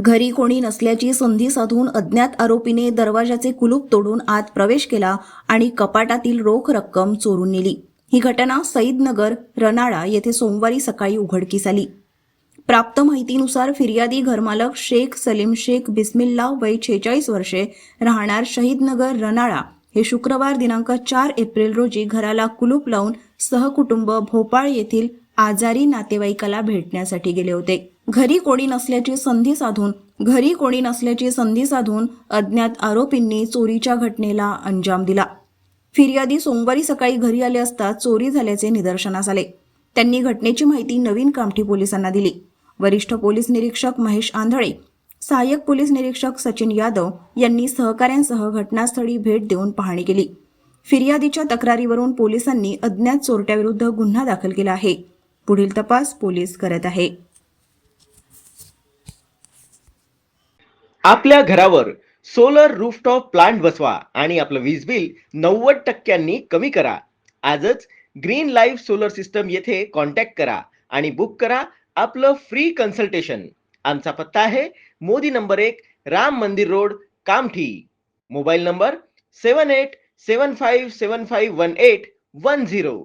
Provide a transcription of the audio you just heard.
घरी कोणी नसल्याची संधी साधून अज्ञात आरोपीने दरवाजाचे कुलूप तोडून आत प्रवेश केला आणि कपाटातील रोख रक्कम चोरून नेली. ही घटना सईदनगर रनाळा येथे सोमवारी सकाळी उघडकीस आली. प्राप्त माहितीनुसार फिर्यादी घरमालक शेख सलीम शेख बिस्मिल्ला वय छेचाळीस वर्षे राहणार शहीदनगर रनाळा. हे शुक्रवार दिनांक चार एप्रिल रोजी घराला कुलूप लावून सहकुटुंब भोपाळ येथील आजारी नातेवाईकाला भेटण्यासाठी गेले होते. घरी कोणी नसल्याची संधी साधून घरी कोणी नसल्याची संधी साधून अज्ञात आरोपींनी चोरीच्या घटनेला अंजाम दिला. फिर्यादी सोमवारी सकाळी घरी आले असता चोरी झाल्याचे निदर्शनास आले. त्यांनी घटनेची माहिती नवीन कामठी पोलिसांना दिली. वरिष्ठ पोलीस निरीक्षक महेश आंधळे सहाय्यक पोलीस निरीक्षक सचिन यादव यांनी सहकाऱ्यांसह घटनास्थळी भेट देऊन पाहणी केली. फिर्यादीच्या तक्रारीवरून पोलिसांनी अज्ञात चोरट्याविरुद्ध गुन्हा दाखल केला आहे. पुढील तपास पोलीस करत आहे. आपल्या घरावर सोलर रूफटॉप प्लांट बसवा आणि आपलं वीज बिल नव्वद टक्क्यांनी कमी करा. आजच ग्रीन लाईफ सोलर सिस्टम येथे कॉन्टॅक्ट करा आणि बुक करा आपलं फ्री कन्सल्टेशन आमचा पत्ता आहे मोदी नंबर एक Ram Mandir road Kamthi. Mobile number seven eight seven five seven five one eight one zero